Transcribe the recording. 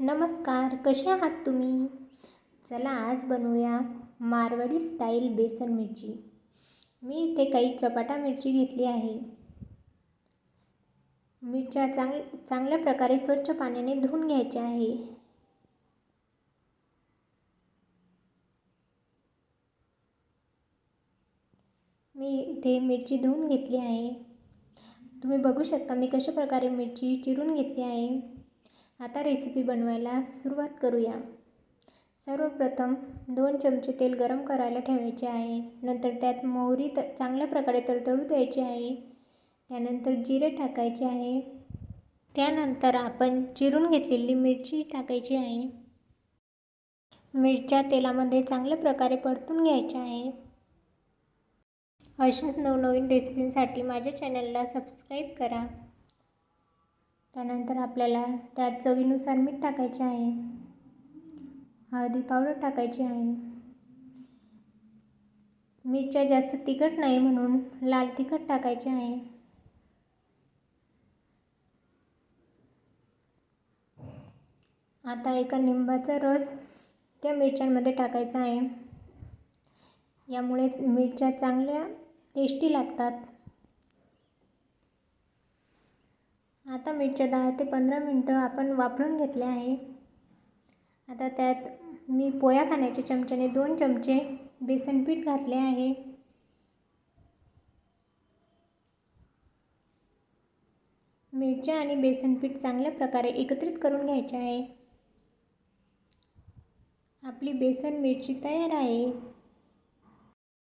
नमस्कार कसे आहात तुम्ही? चला आज बनवूया मारवाडी स्टाईल बेसन मिरची. मी इथे काही चपाटा मिरची घेतली आहे. मिरच्या चांग चांगल्या प्रकारे स्वच्छ पाण्याने धुवून घ्यायच्या आहे. मी इथे मिरची धुवून घेतली आहे. तुम्ही बघू शकता मी कशा प्रकारे मिरची चिरून घेतली आहे. आता रेसिपी बनवायला सुरुवात करूया. सर्वप्रथम दोन चमचे तेल गरम करायला ठेवायचे आहे. नंतर त्यात मोहरी त चांगल्या प्रकारे तडतडू द्यायची आहे. त्यानंतर जिरे टाकायचे आहे. त्यानंतर आपण चिरून घेतलेली मिरची टाकायची आहे. मिरच्या तेलामध्ये चांगल्या प्रकारे परतून घ्यायच्या आहे. अशाच नवनवीन रेसिपींसाठी माझ्या चॅनलला सबस्क्राईब करा. त्यानंतर आपल्याला त्यात चवीनुसार मीठ टाकायचे आहे. हळदी पावडर टाकायची आहे. मिरच्या जास्त तिखट नाही म्हणून लाल तिखट टाकायचे आहे. आता एका निंबाचा रस त्या मिरच्यांमध्ये टाकायचा आहे. यामुळे मिरच्या चांगल्या टेस्टी लागतात. आता मिरच्या दहा ते पंधरा मिनटं आपण वापरून घेतले आहे. आता त्यात मी पोया खाण्याच्या चमच्याने दोन चमचे बेसन पीठ घातले आहे. मिरच्या आणि बेसन पीठ चांगल्या प्रकारे एकत्रित करून घ्यायचे आहे. आपली बेसन मिरची तयार आहे.